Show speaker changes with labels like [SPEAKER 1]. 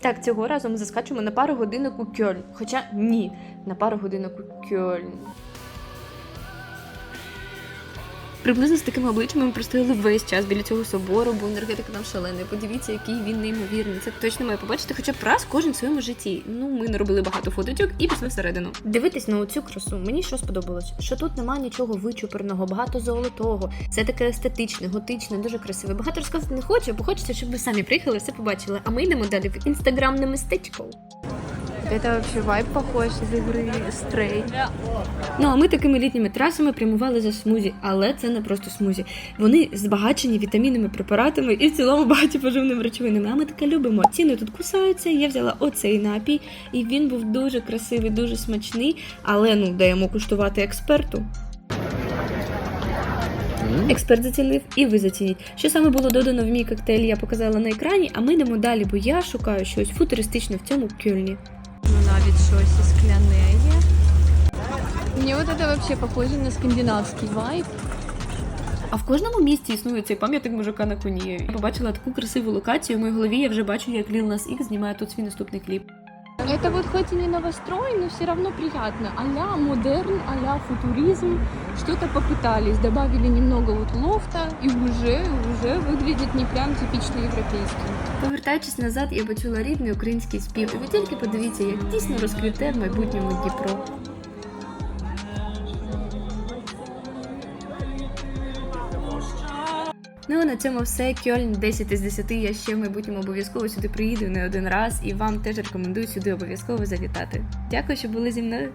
[SPEAKER 1] Так, цього разу ми заскачемо на пару годинок у Кьольн. Хоча ні, на пару годинок у Кьольн. Приблизно з такими обличчями ми простояли весь час біля цього собору, бо енергетика там шалений. Подивіться, який він неймовірний. Це точно має побачити хоча б раз кожен в своєму житті. Ну, ми не робили багато фоточок і пішли всередину. Дивитись на оцю красу. Мені що сподобалось? Що тут нема нічого вичуперного, багато золотого. Це таке естетичне, готичне, дуже красиве. Багато розказати не хочу, бо хочеться, щоб ви самі приїхали, все побачили. А ми йдемо далі в інстаграмне містечко.
[SPEAKER 2] Это вообще вайб похож из игры Stray.
[SPEAKER 1] Ну а ми такими літніми трасами прямували за смузі, але це не просто смузі. Вони збагачені вітамінними препаратами і в цілому багаті поживними речовинами. А ми таке любимо. Ціни тут кусаються. Я взяла оцей напій, і він був дуже красивий, дуже смачний. Але ну даємо куштувати експерту. Експерт зацінив і ви зацініть. Що саме було додано в мій коктейль, я показала на екрані, а ми йдемо далі, бо я шукаю щось футуристичне в цьому кюльні.
[SPEAKER 2] Навіть щось скляне. Мне вот это вообще похоже на скандинавский вайб.
[SPEAKER 1] А в кожному місті існує цей пам'ятник мужика на коні. Я побачила таку красиву локацію. В моїй голові я вже бачу, як Lil Nas X знімає тут свій наступний кліп.
[SPEAKER 2] Это вот хоть и не новострой, но все равно приятно. А-ля модерн, а-ля футуризм. Что-то попытались, добавили немного вот лофта, и уже, уже выглядит не прям типично европейским.
[SPEAKER 1] Повертаючись назад, я почула рідний український спів. І ви тільки подивіться, як тісно розквіте в майбутньому Дніпро. Ну на цьому все. Кьольн 10 із 10. Я ще в майбутньому обов'язково сюди приїду не один раз, і вам теж рекомендую сюди обов'язково завітати. Дякую, що були зі мною.